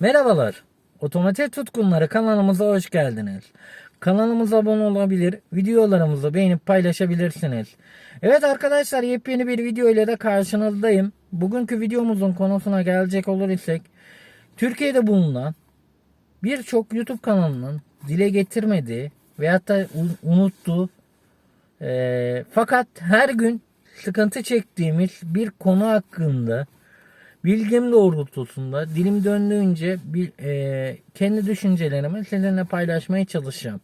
Merhabalar. Otomotiv tutkunları kanalımıza hoş geldiniz. Kanalımıza abone olabilir, videolarımızı beğenip paylaşabilirsiniz. Evet arkadaşlar yepyeni bir video ile de karşınızdayım. Bugünkü videomuzun konusuna gelecek olur isek Türkiye'de bulunan birçok YouTube kanalının dile getirmediği veyahut da un- unuttuğu eee, fakat her gün sıkıntı çektiğimiz bir konu hakkında bilgim doğrultusunda dilim döndüğünce bir, eee, kendi düşüncelerimi sizinle paylaşmaya çalışacağım.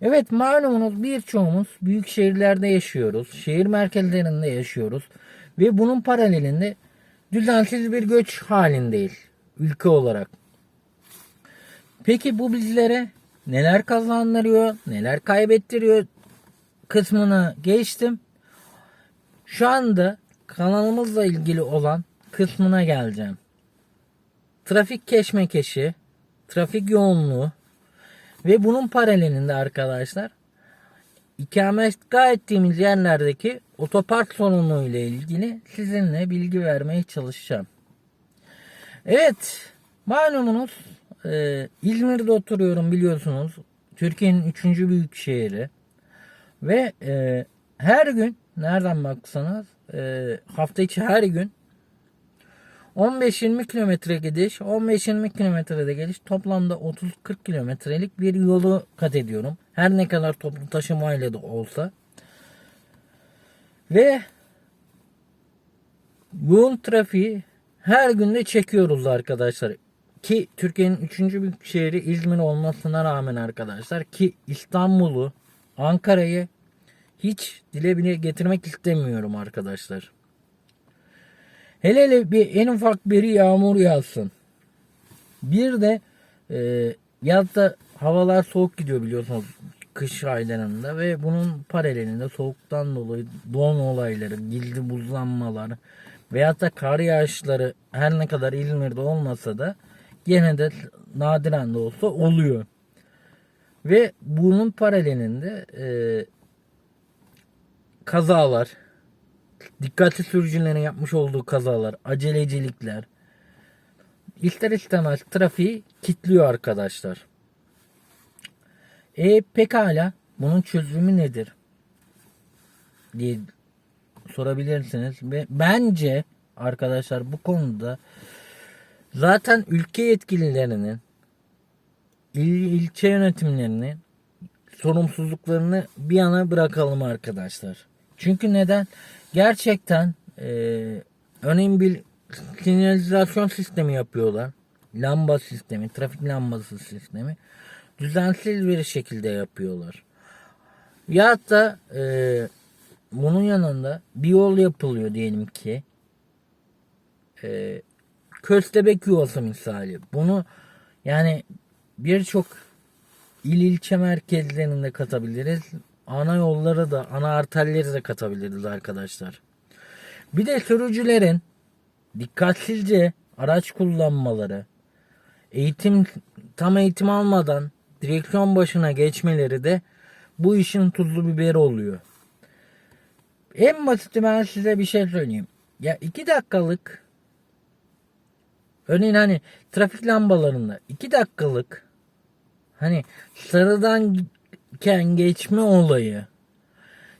Evet malumunuz birçoğumuz büyük şehirlerde yaşıyoruz. Şehir merkezlerinde yaşıyoruz. Ve bunun paralelinde düzensiz bir göç halindeyiz ülke olarak. Peki bu bizlere neler kazandırıyor, neler kaybettiriyor kısmına geçtim. Şu anda kanalımızla ilgili olan kısmına geleceğim. Trafik keşmekeşi, trafik yoğunluğu ve bunun paralelinde arkadaşlar ikametgah ettiğimiz yerlerdeki otopark sorunu ile ilgili sizinle bilgi vermeye çalışacağım. Evet, malumunuz e, İzmir'de oturuyorum biliyorsunuz. Türkiye'nin üçüncü büyük şehri. Ve e, her gün nereden baksanız e, hafta içi her gün 15-20 kilometre gidiş, 15-20 kilometrede geliş toplamda 30-40 kilometrelik bir yolu kat ediyorum. Her ne kadar toplu taşımayla da olsa. Ve yoğun trafiği her günde çekiyoruz arkadaşlar. Ki Türkiye'nin 3. büyük şehri İzmir olmasına rağmen arkadaşlar ki İstanbul'u, Ankara'yı hiç dile bile getirmek istemiyorum arkadaşlar. Hele hele bir en ufak bir yağmur yağsın. Bir de e, yazda havalar soğuk gidiyor biliyorsunuz kış aylarında ve bunun paralelinde soğuktan dolayı don olayları, cildi buzlanmalar veyahut da kar yağışları her ne kadar İzmir'de olmasa da gene de nadiren de olsa oluyor. Ve bunun paralelinde e, kazalar, dikkatli sürücülerin yapmış olduğu kazalar, acelecilikler ister istemez trafiği kilitliyor arkadaşlar. E pekala bunun çözümü nedir? diye sorabilirsiniz ve bence arkadaşlar bu konuda zaten ülke yetkililerinin il, ilçe yönetimlerinin sorumsuzluklarını bir yana bırakalım arkadaşlar. Çünkü neden? Gerçekten e, örneğin bir sinyalizasyon sistemi yapıyorlar. Lamba sistemi, trafik lambası sistemi. Düzensiz bir şekilde yapıyorlar. Ya da e, bunun yanında bir yol yapılıyor diyelim ki. E, köstebek yuvası misali. Bunu yani birçok il ilçe merkezlerinde katabiliriz. Ana yolları da ana arterleri de katabiliriz arkadaşlar. Bir de sürücülerin dikkatsizce araç kullanmaları, eğitim tam eğitim almadan direksiyon başına geçmeleri de bu işin tuzlu biberi oluyor. En basiti ben size bir şey söyleyeyim. Ya iki dakikalık örneğin hani trafik lambalarında iki dakikalık hani sarıdan ken geçme olayı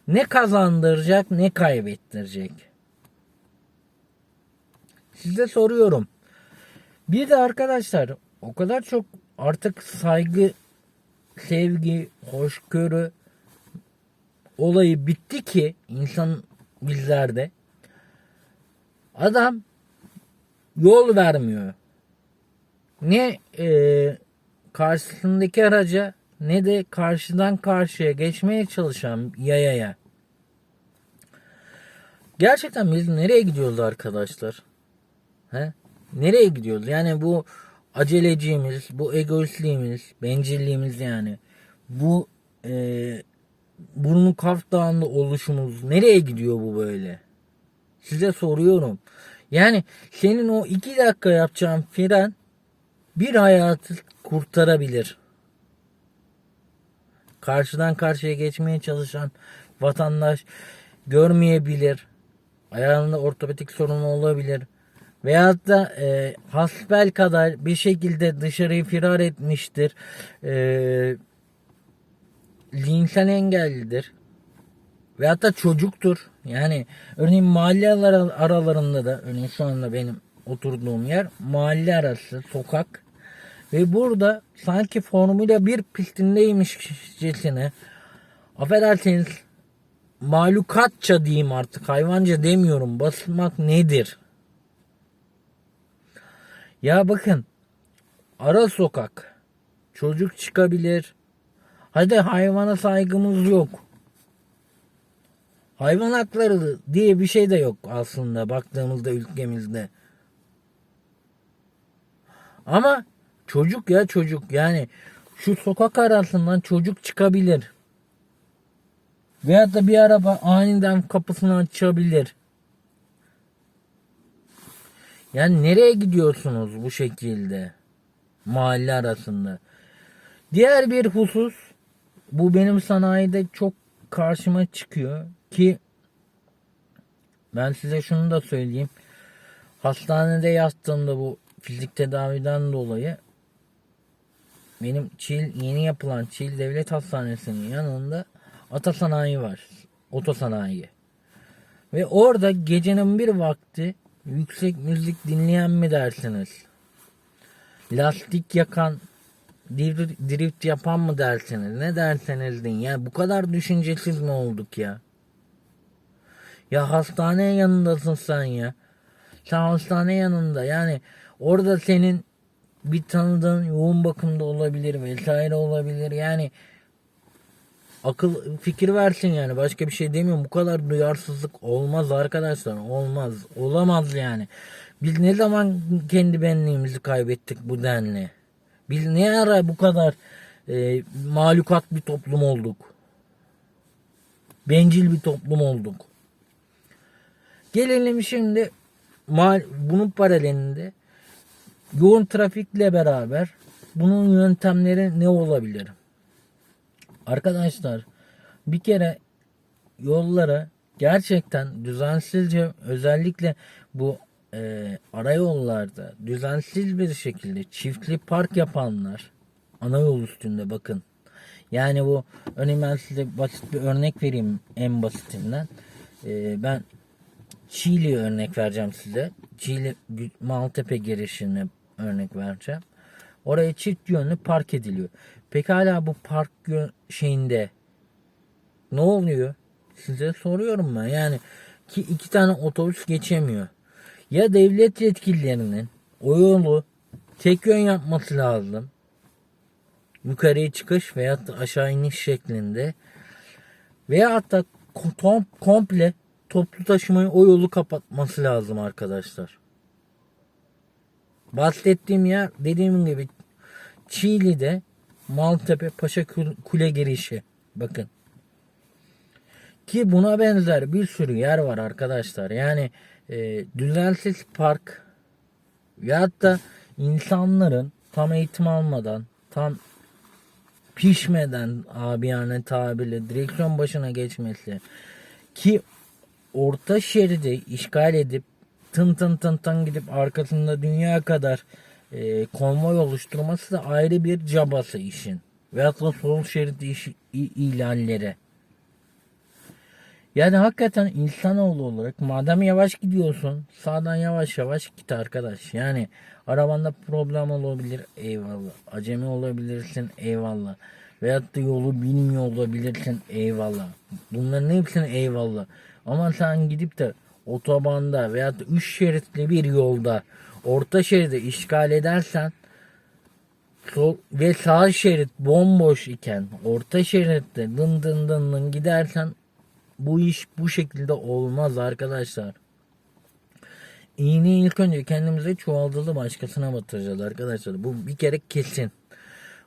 ne kazandıracak ne kaybettirecek. Size soruyorum. Bir de arkadaşlar o kadar çok artık saygı, sevgi, hoşgörü olayı bitti ki insan bizlerde. Adam yol vermiyor. Ne e, karşısındaki araca ne de karşıdan karşıya geçmeye çalışan yayaya. Gerçekten biz nereye gidiyoruz arkadaşlar? He? Nereye gidiyoruz? Yani bu aceleciliğimiz, bu egoistliğimiz, bencilliğimiz yani. Bu e, burnu kaf dağında oluşumuz nereye gidiyor bu böyle? Size soruyorum. Yani senin o iki dakika yapacağın fren bir hayatı kurtarabilir. Karşıdan karşıya geçmeye çalışan vatandaş görmeyebilir. Ayağında ortopedik sorunu olabilir. Veyahut da e, hasbel kadar bir şekilde dışarıyı firar etmiştir. E, zihinsel engellidir. Veyahut da çocuktur. Yani örneğin mahalle ara- aralarında da örneğin şu anda benim oturduğum yer mahalle arası sokak ve burada sanki Formula 1 pistindeymişcesine affedersiniz mahlukatça diyeyim artık hayvanca demiyorum basmak nedir? Ya bakın ara sokak çocuk çıkabilir. Hadi hayvana saygımız yok. Hayvan hakları diye bir şey de yok aslında baktığımızda ülkemizde. Ama çocuk ya çocuk yani şu sokak arasından çocuk çıkabilir. Veyahut da bir araba aniden kapısını açabilir. Yani nereye gidiyorsunuz bu şekilde? Mahalle arasında. Diğer bir husus bu benim sanayide çok karşıma çıkıyor ki ben size şunu da söyleyeyim. Hastanede yattığımda bu fizik tedaviden dolayı benim Çil yeni yapılan Çil Devlet Hastanesi'nin yanında ata sanayi var. Otosanayi. Ve orada gecenin bir vakti yüksek müzik dinleyen mi dersiniz? Lastik yakan, drift yapan mı dersiniz? Ne derseniz deyin. Ya bu kadar düşüncesiz mi olduk ya? Ya hastane yanındasın sen ya. Sen hastane yanında yani orada senin bir tanıdığın yoğun bakımda olabilir vesaire olabilir. Yani akıl fikir versin yani. Başka bir şey demiyorum. Bu kadar duyarsızlık olmaz arkadaşlar. Olmaz. Olamaz yani. Biz ne zaman kendi benliğimizi kaybettik bu denli? Biz ne ara bu kadar e, mahlukat bir toplum olduk? Bencil bir toplum olduk? Gelelim şimdi mal, bunun paralelinde yoğun trafikle beraber bunun yöntemleri ne olabilir? Arkadaşlar bir kere yollara gerçekten düzensizce özellikle bu e, arayollarda düzensiz bir şekilde çiftli park yapanlar ana yol üstünde bakın. Yani bu örneğin ben size basit bir örnek vereyim en basitinden. E, ben Çiğli örnek vereceğim size. Çiğli Maltepe girişine örnek vereceğim. Oraya çift yönlü park ediliyor. Pekala bu park şeyinde ne oluyor? Size soruyorum ben. Yani ki iki tane otobüs geçemiyor. Ya devlet yetkililerinin o yolu tek yön yapması lazım. Yukarıya çıkış veya aşağı iniş şeklinde. Veya hatta kom- komple toplu taşımayı o yolu kapatması lazım arkadaşlar. Bahsettiğim yer dediğim gibi Çiğli'de Maltepe Paşa Kul- Kule girişi. Bakın. Ki buna benzer bir sürü yer var arkadaşlar. Yani e, düzensiz park veyahut da insanların tam eğitim almadan, tam pişmeden abi yani tabirle direksiyon başına geçmesi ki orta şeridi işgal edip tın tın tın tın gidip arkasında dünya kadar e, konvoy oluşturması da ayrı bir cabası işin. Veyahut da sol şerit iş, i- ihlalleri. Yani hakikaten insanoğlu olarak madem yavaş gidiyorsun sağdan yavaş yavaş git arkadaş. Yani arabanda problem olabilir eyvallah. Acemi olabilirsin eyvallah. Veyahut da yolu bilmiyor olabilirsin eyvallah. Bunların hepsine eyvallah. Ama sen gidip de otobanda da üç şeritli bir yolda orta şeridi işgal edersen sol ve sağ şerit bomboş iken orta şeritte dın dın dın dın gidersen bu iş bu şekilde olmaz arkadaşlar. İğneyi ilk önce kendimize çuvaldalı başkasına batıracağız arkadaşlar. Bu bir kere kesin.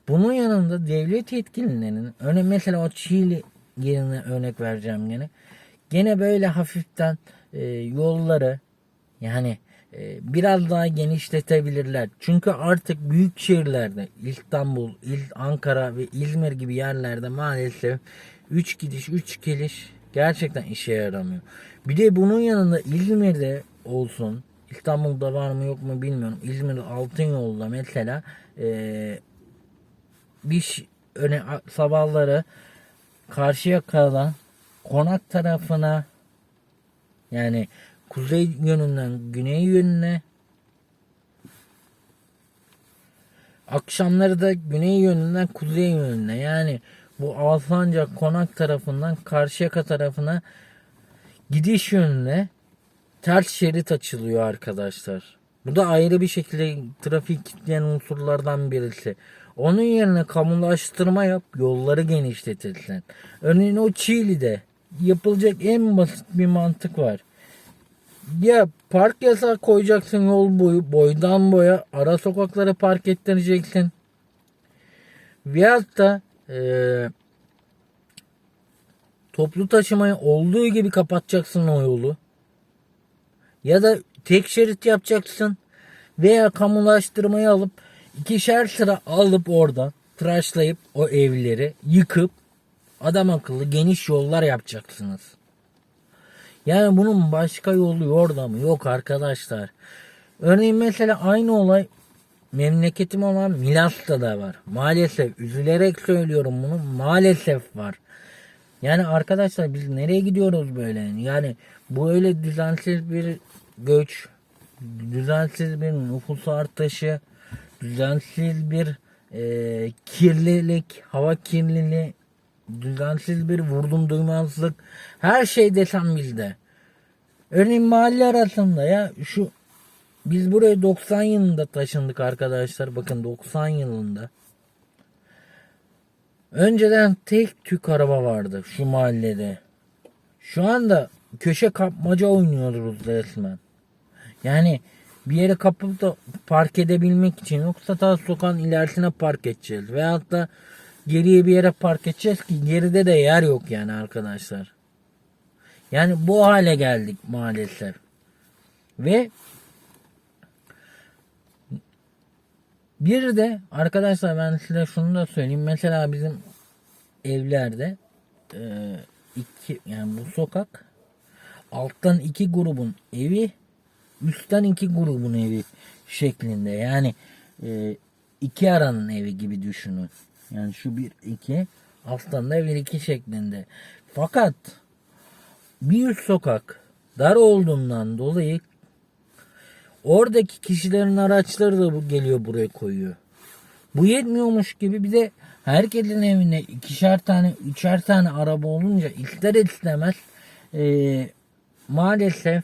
Bunun yanında devlet yetkililerinin örneğin mesela o Çiğli yerine örnek vereceğim gene. Gene böyle hafiften e, yolları yani e, biraz daha genişletebilirler. Çünkü artık büyük şehirlerde İstanbul, İl, Ankara ve İzmir gibi yerlerde maalesef 3 gidiş 3 geliş gerçekten işe yaramıyor. Bir de bunun yanında İzmir'de olsun İstanbul'da var mı yok mu bilmiyorum. İzmir Altınyol'da mesela eee bir öne sabahları karşıya kalan konak tarafına yani kuzey yönünden güney yönüne akşamları da güney yönünden kuzey yönüne yani bu Alsancak konak tarafından Karşıyaka tarafına gidiş yönüne ters şerit açılıyor arkadaşlar. Bu da ayrı bir şekilde trafik kitleyen unsurlardan birisi. Onun yerine kamulaştırma yap, yolları genişletilsin. Örneğin o Çiğli'de yapılacak en basit bir mantık var. Ya park yasağı koyacaksın yol boyu, boydan boya, ara sokaklara park ettireceksin. Veyahut da eee toplu taşımayı olduğu gibi kapatacaksın o yolu. Ya da tek şerit yapacaksın veya kamulaştırmayı alıp ikişer sıra alıp oradan tıraşlayıp o evleri yıkıp adam akıllı geniş yollar yapacaksınız. Yani bunun başka yolu yordamı yok arkadaşlar. Örneğin mesela aynı olay memleketim olan Milas'ta da var. Maalesef üzülerek söylüyorum bunu maalesef var. Yani arkadaşlar biz nereye gidiyoruz böyle? Yani bu öyle düzensiz bir göç, düzensiz bir nüfus artışı, düzensiz bir e, kirlilik, hava kirliliği, düzensiz bir vurdum duymazlık, her şey desem bizde. Örneğin mahalle arasında ya şu biz buraya 90 yılında taşındık arkadaşlar. Bakın 90 yılında. Önceden tek tük araba vardı şu mahallede. Şu anda köşe kapmaca oynuyoruz resmen. Yani bir yere kapıp da park edebilmek için yoksa ta sokağın ilerisine park edeceğiz. Veyahut da geriye bir yere park edeceğiz ki geride de yer yok yani arkadaşlar. Yani bu hale geldik maalesef. Ve bir de arkadaşlar ben size şunu da söyleyeyim. Mesela bizim evlerde e, iki yani bu sokak alttan iki grubun evi üstten iki grubun evi şeklinde yani e, iki aranın evi gibi düşünün. Yani şu bir iki alttan da bir iki şeklinde. Fakat bir üst sokak dar olduğundan dolayı oradaki kişilerin araçları da bu geliyor buraya koyuyor. Bu yetmiyormuş gibi bir de herkesin evinde ikişer tane, üçer tane araba olunca ister istemez eee, maalesef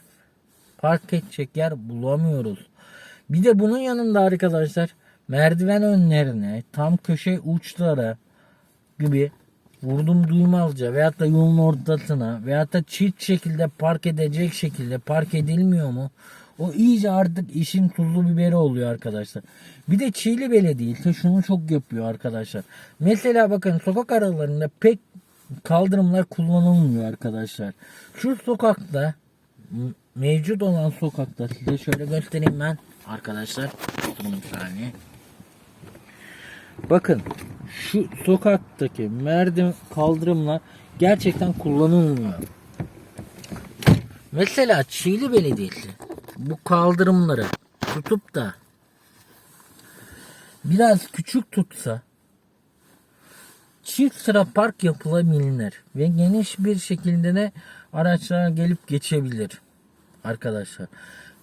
park edecek yer bulamıyoruz. Bir de bunun yanında arkadaşlar merdiven önlerine, tam köşe uçlara gibi vurdum duymazca veyahut da yolun ortasına veyahut da çift şekilde park edecek şekilde park edilmiyor mu? O iyice artık işin tuzlu biberi oluyor arkadaşlar. Bir de Çiğli Belediye ise şunu çok yapıyor arkadaşlar. Mesela bakın sokak aralarında pek kaldırımlar kullanılmıyor arkadaşlar. Şu sokakta mevcut olan sokakta size şöyle göstereyim ben arkadaşlar. Bir saniye. Bakın şu sokaktaki merdiven kaldırımlar gerçekten kullanılmıyor. Mesela Çiğli Belediyesi bu kaldırımları tutup da biraz küçük tutsa çift sıra park yapılabilir ve geniş bir şekilde de araçlar gelip geçebilir arkadaşlar.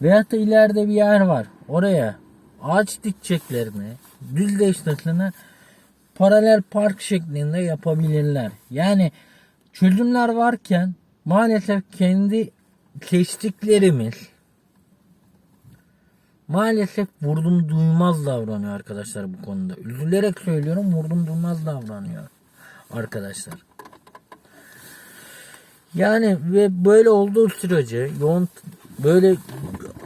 Veyahut da ileride bir yer var. Oraya ağaç dikeceklerini düzleşmesine paralel park şeklinde yapabilirler. Yani çözümler varken maalesef kendi seçtiklerimiz maalesef vurdum duymaz davranıyor arkadaşlar bu konuda. Üzülerek söylüyorum vurdum duymaz davranıyor arkadaşlar. Yani ve böyle olduğu sürece yoğun böyle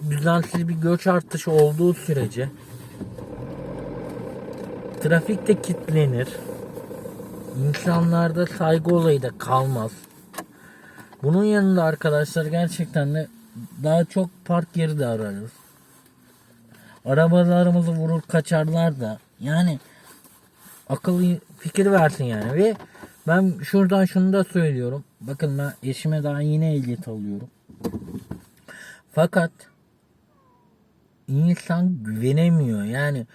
düzensiz bir göç artışı olduğu sürece trafik de kilitlenir. İnsanlarda saygı olayı da kalmaz. Bunun yanında arkadaşlar gerçekten de daha çok park yeri de ararız. Arabalarımızı vurur kaçarlar da. Yani akıllı fikir versin yani ve ben şuradan şunu da söylüyorum. Bakın ben eşime daha yine ehliyet alıyorum. Fakat insan güvenemiyor. Yani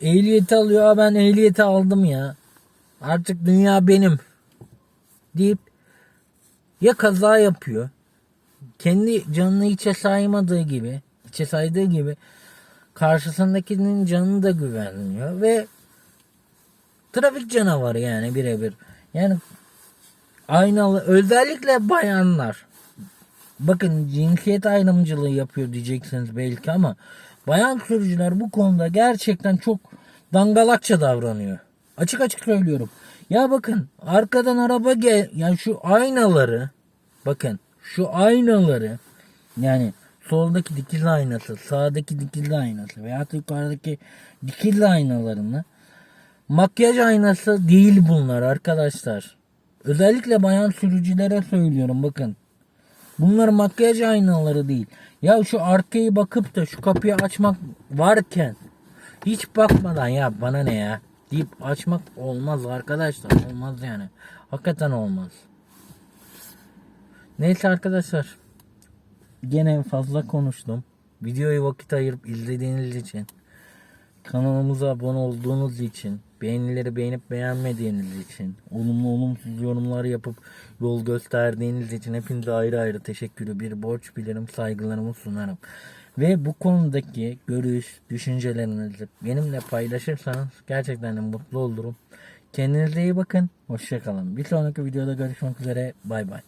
ehliyeti alıyor. "Aa, Ben ehliyeti aldım ya. Artık dünya benim deyip ya kaza yapıyor. Kendi canını içe saymadığı gibi, içe saydığı gibi karşısındakinin canını da güvenmiyor ve trafik canavarı yani birebir. Yani aynalı özellikle bayanlar bakın cinsiyet ayrımcılığı yapıyor diyeceksiniz belki ama bayan sürücüler bu konuda gerçekten çok dangalakça davranıyor. Açık açık söylüyorum. Ya bakın arkadan araba gel yani şu aynaları bakın şu aynaları yani soldaki dikili aynası sağdaki dikili aynası veya yukarıdaki dikili aynalarını makyaj aynası değil bunlar arkadaşlar. Özellikle bayan sürücülere söylüyorum bakın. Bunlar makyaj aynaları değil. Ya şu arkayı bakıp da şu kapıyı açmak varken hiç bakmadan ya bana ne ya deyip açmak olmaz arkadaşlar. Olmaz yani. Hakikaten olmaz. Neyse arkadaşlar. Gene fazla konuştum. Videoyu vakit ayırıp izlediğiniz için kanalımıza abone olduğunuz için beğenileri beğenip beğenmediğiniz için olumlu olumsuz yorumlar yapıp yol gösterdiğiniz için hepinize ayrı ayrı teşekkürü bir borç bilirim saygılarımı sunarım. Ve bu konudaki görüş, düşüncelerinizi benimle paylaşırsanız gerçekten de mutlu olurum. Kendinize iyi bakın. Hoşçakalın. Bir sonraki videoda görüşmek üzere. Bay bay.